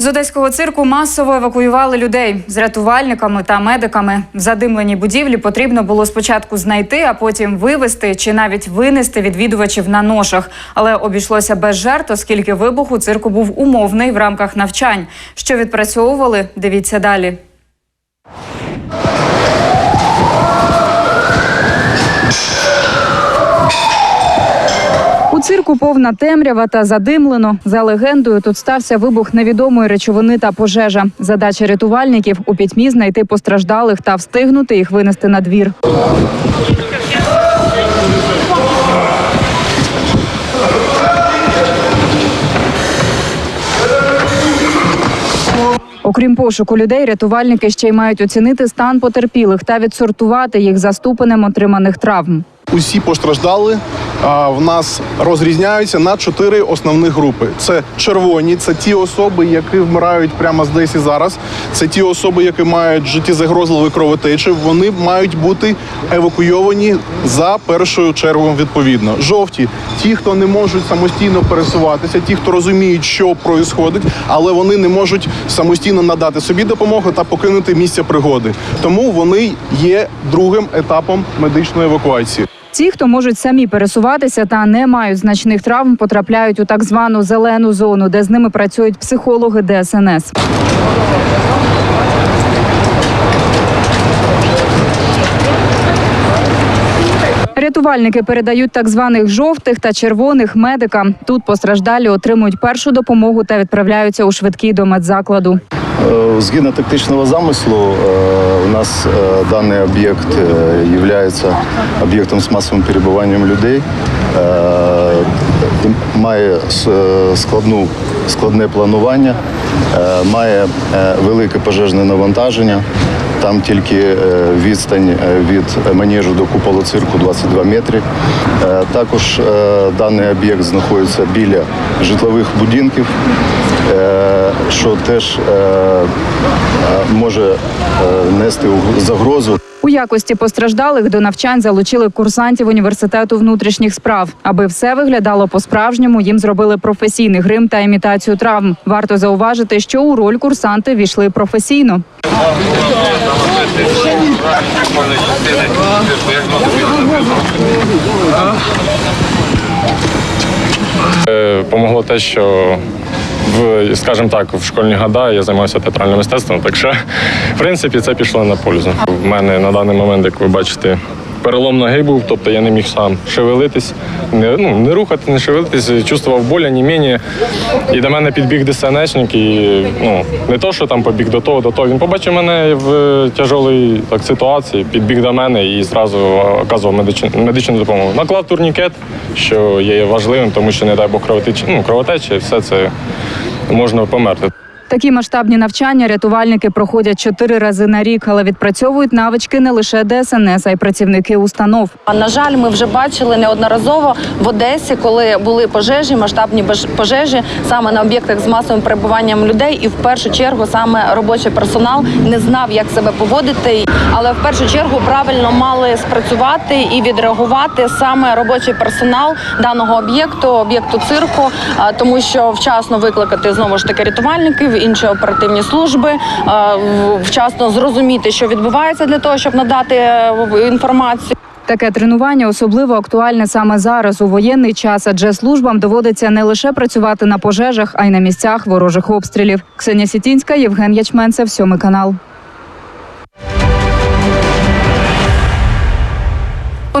З одеського цирку масово евакуювали людей з рятувальниками та медиками. В задимленій будівлі потрібно було спочатку знайти, а потім вивезти чи навіть винести відвідувачів на ношах. Але обійшлося без жертв, оскільки вибух у цирку був умовний в рамках навчань. Що відпрацьовували? Дивіться далі. Цирку повна темрява та задимлено. За легендою, тут стався вибух невідомої речовини та пожежа. Задача рятувальників у пітьмі знайти постраждалих та встигнути їх винести на двір. Окрім пошуку людей, рятувальники ще й мають оцінити стан потерпілих та відсортувати їх за ступенем отриманих травм. Усі постраждали в нас розрізняються на чотири основних групи: це червоні, це ті особи, які вмирають прямо здесь і зараз. Це ті особи, які мають життєзагрозливі кровотечі. Вони мають бути евакуйовані за першою чергою. Відповідно, жовті ті, хто не можуть самостійно пересуватися, ті, хто розуміють, що відбувається, але вони не можуть самостійно надати собі допомогу та покинути місце пригоди. Тому вони є другим етапом медичної евакуації. Ті, хто можуть самі пересуватися та не мають значних травм, потрапляють у так звану зелену зону, де з ними працюють психологи ДСНС. Рятувальники передають так званих жовтих та червоних медикам. Тут постраждалі отримують першу допомогу та відправляються у швидкий до медзакладу. Е, Згідно тактичного замислу, е, у нас е, даний об'єкт є об'єктом з масовим перебуванням людей. Має складну, складне планування, має велике пожежне навантаження. Там тільки відстань від манежу до куполу цирку 22 метри. Також даний об'єкт знаходиться біля житлових будинків, що теж е, е, може е, нести загрозу. У якості постраждалих до навчань залучили курсантів університету внутрішніх справ. Аби все виглядало по-справжньому, їм зробили професійний грим та імітацію травм. Варто зауважити, що у роль курсанти війшли професійно. Е, Помогло те, що в, скажімо так, в школьні года я займався театральним мистецтвом, так що, в принципі, це пішло на пользу. В мене на даний момент, як ви бачите, перелом ноги був, тобто я не міг сам шевелитись, не, ну, не рухати, не шевелитись, чувствував боль, німені. І до мене підбіг ДСНСник, і ну, не то, що там побіг до того, до того. Він побачив мене в тяжелій так, ситуації, підбіг до мене і зразу оказував медичну, медичну допомогу. Наклав турнікет, що є важливим, тому що, не дай Бог, кровотечі, ну, кровотечі, все це можна померти. Такі масштабні навчання рятувальники проходять чотири рази на рік, але відпрацьовують навички не лише ДСНС, а й працівники установ. На жаль, ми вже бачили неодноразово в Одесі, коли були пожежі, масштабні пожежі саме на об'єктах з масовим перебуванням людей, і в першу чергу саме робочий персонал не знав, як себе поводити. Але в першу чергу правильно мали спрацювати і відреагувати саме робочий персонал даного об'єкту, об'єкту цирку, тому що вчасно викликати знову ж таки рятувальників, інші оперативні служби, вчасно зрозуміти, що відбувається для того, щоб надати е, інформацію. Таке тренування особливо актуальне саме зараз у воєнний час, адже службам доводиться не лише працювати на пожежах, а й на місцях ворожих обстрілів. Ксенія Сітінська, Євген Ячменцев, сьомий канал.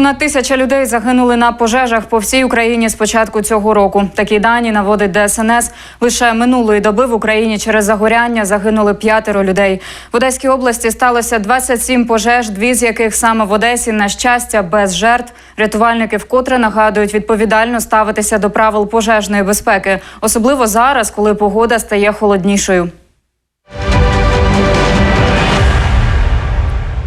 Понад тисяча людей загинули на пожежах по всій Україні з початку цього року. Такі дані наводить ДСНС. Лише минулої доби в Україні через загоряння загинули п'ятеро людей. В Одеській області сталося 27 пожеж, дві з яких саме в Одесі, на щастя, без жертв. Рятувальники вкотре нагадують відповідально ставитися до правил пожежної безпеки, особливо зараз, коли погода стає холоднішою.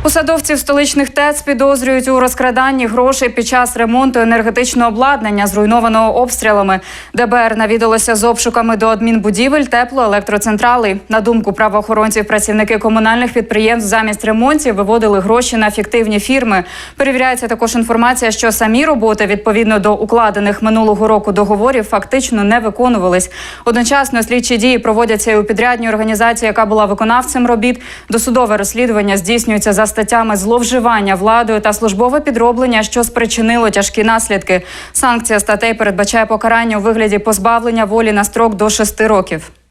Посадовців столичних ТЕЦ підозрюють у розкраданні грошей під час ремонту енергетичного обладнання, зруйнованого обстрілами. ДБР навідалося з обшуками до адмінбудівель теплоелектроцентралей. На думку правоохоронців, працівники комунальних підприємств замість ремонтів виводили гроші на фіктивні фірми. Перевіряється також інформація, що самі роботи відповідно до укладених минулого року договорів фактично не виконувались. Одночасно слідчі дії проводяться і у підрядній організації, яка була виконавцем робіт. Досудове розслідування здійснюється за статтями зловживання владою та службове підроблення, що спричинило тяжкі наслідки. Санкція статей передбачає покарання у вигляді позбавлення волі на строк до 6 років.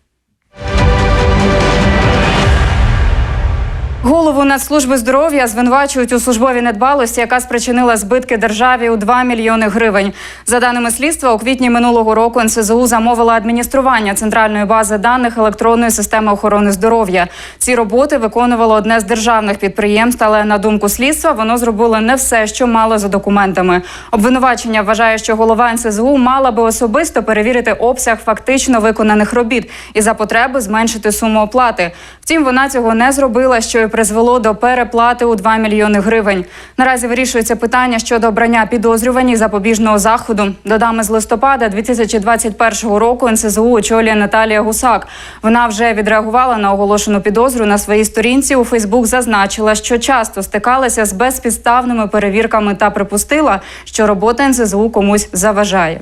Голову Нацслужби здоров'я звинувачують у службовій недбалості, яка спричинила збитки державі у 2 мільйони гривень. За даними слідства, у квітні минулого року НСЗУ замовила адміністрування центральної бази даних електронної системи охорони здоров'я. Ці роботи виконувало одне з державних підприємств, але на думку слідства воно зробило не все, що мало за документами. Обвинувачення вважає, що голова НСЗУ мала би особисто перевірити обсяг фактично виконаних робіт і за потреби зменшити суму оплати. Втім, вона цього не зробила, що і призвело до переплати у 2 мільйони гривень. Наразі вирішується питання щодо обрання підозрювані запобіжного заходу. Додами з листопада 2021 року НСЗУ очолює Наталія Гусак. Вона вже відреагувала на оголошену підозру на своїй сторінці. У Фейсбук зазначила, що часто стикалася з безпідставними перевірками та припустила, що робота НСЗУ комусь заважає.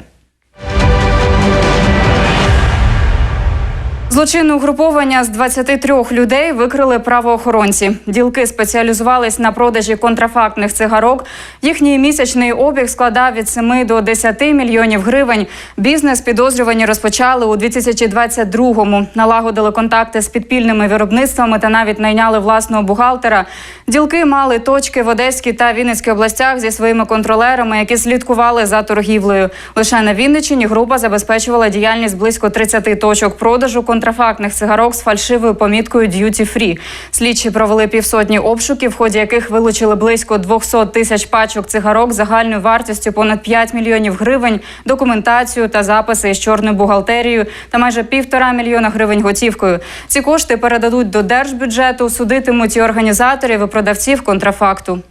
Злочинне угруповання з 23 людей викрили правоохоронці. Ділки спеціалізувались на продажі контрафактних цигарок. Їхній місячний обіг складав від 7 до 10 мільйонів гривень. Бізнес підозрювані розпочали у 2022-му. Налагодили контакти з підпільними виробництвами та навіть найняли власного бухгалтера. Ділки мали точки в Одеській та Вінницькій областях зі своїми контролерами, які слідкували за торгівлею. Лише на Вінниччині група забезпечувала діяльність близько 30 точок продажу контрафактних цигарок з фальшивою поміткою «Duty Free». Слідчі провели півсотні обшуків, в ході яких вилучили близько 200 тисяч пачок цигарок загальною вартістю понад 5 мільйонів гривень, документацію та записи із чорною бухгалтерією та майже півтора мільйона гривень готівкою. Ці кошти передадуть до держбюджету, судитимуть і організаторів і продавців контрафакту.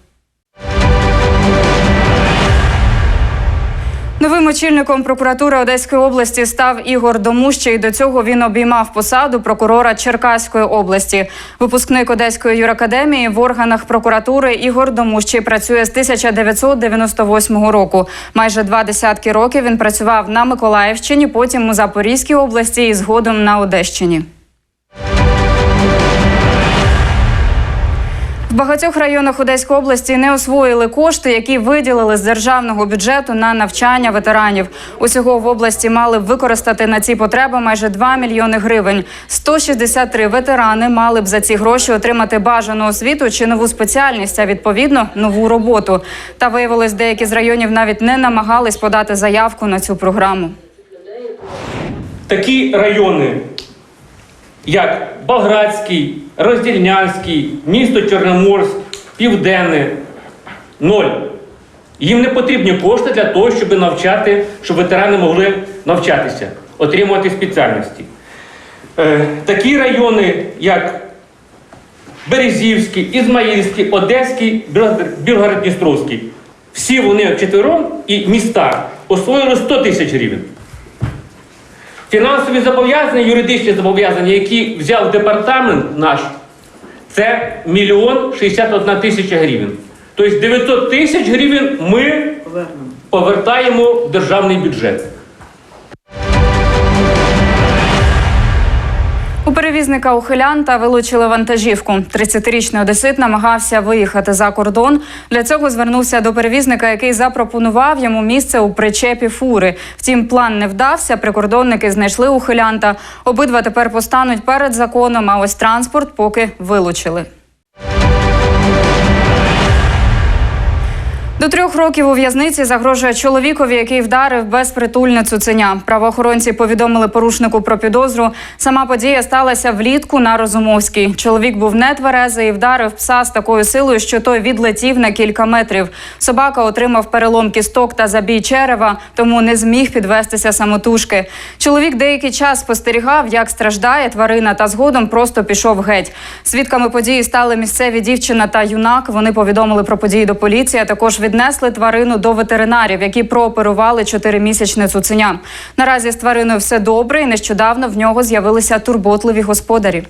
Новим очільником прокуратури Одеської області став Ігор Домущий. До цього він обіймав посаду прокурора Черкаської області. Випускник Одеської юракадемії в органах прокуратури Ігор Домущий працює з 1998 року. Майже два десятки років він працював на Миколаївщині, потім у Запорізькій області і згодом на Одещині. В багатьох районах Одеської області не освоїли кошти, які виділили з державного бюджету на навчання ветеранів. Усього в області мали б використати на ці потреби майже 2 мільйони гривень. 163 ветерани мали б за ці гроші отримати бажану освіту чи нову спеціальність, а відповідно нову роботу. Та виявилось, деякі з районів навіть не намагались подати заявку на цю програму. такі райони, як Болградський, Роздільнянський, місто Чорноморськ, Південне, ноль. Їм не потрібні кошти для того, щоб навчати, щоб ветерани могли навчатися, отримувати спеціальності. Е, такі райони, як Березівський, Ізмаїльський, Одеський, Білгород-Дністровський. Всі вони вчетвером і міста освоїли 100 тисяч гривень. Фінансові зобов'язання, юридичні зобов'язання, які взяв департамент наш, це мільйон 61 тисяча гривень. Тобто 900 тисяч гривень ми повертаємо в державний бюджет. Перевізника ухилянта вилучили вантажівку. 30-річний одесит намагався виїхати за кордон. Для цього звернувся до перевізника, який запропонував йому місце у причепі фури. Втім, план не вдався. Прикордонники знайшли ухилянта. Обидва тепер постануть перед законом. А ось транспорт поки вилучили. До трьох років у в'язниці загрожує чоловікові, який вдарив безпритульне цуценя. Правоохоронці повідомили порушнику про підозру. Сама подія сталася влітку на Розумовській. Чоловік був нетверезий і вдарив пса з такою силою, що той відлетів на кілька метрів. Собака отримав перелом кісток та забій черева, тому не зміг підвестися самотужки. Чоловік деякий час спостерігав, як страждає тварина, та згодом просто пішов геть. Свідками події стали місцеві дівчина та юнак. Вони повідомили про події до поліції. а Також віднесли тварину до ветеринарів, які прооперували чотиримісячне цуценя. Наразі з твариною все добре, і нещодавно в нього з'явилися турботливі господарі.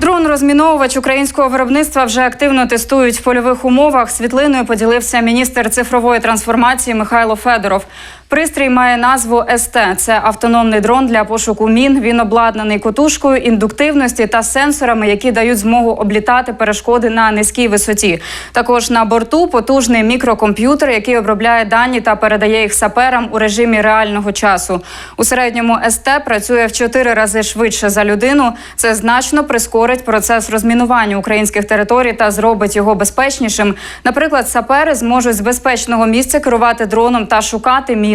Дрон-розміновувач українського виробництва вже активно тестують в польових умовах. Світлиною поділився міністр цифрової трансформації Михайло Федоров. Пристрій має назву СТ. Це автономний дрон для пошуку мін. Він обладнаний котушкою індуктивності та сенсорами, які дають змогу облітати перешкоди на низькій висоті. Також на борту потужний мікрокомп'ютер, який обробляє дані та передає їх саперам у режимі реального часу. У середньому СТ працює в чотири рази швидше за людину. Це значно прискорить процес розмінування українських територій та зробить його безпечнішим. Наприклад, сапери зможуть з безпечного місця керувати дроном та шукати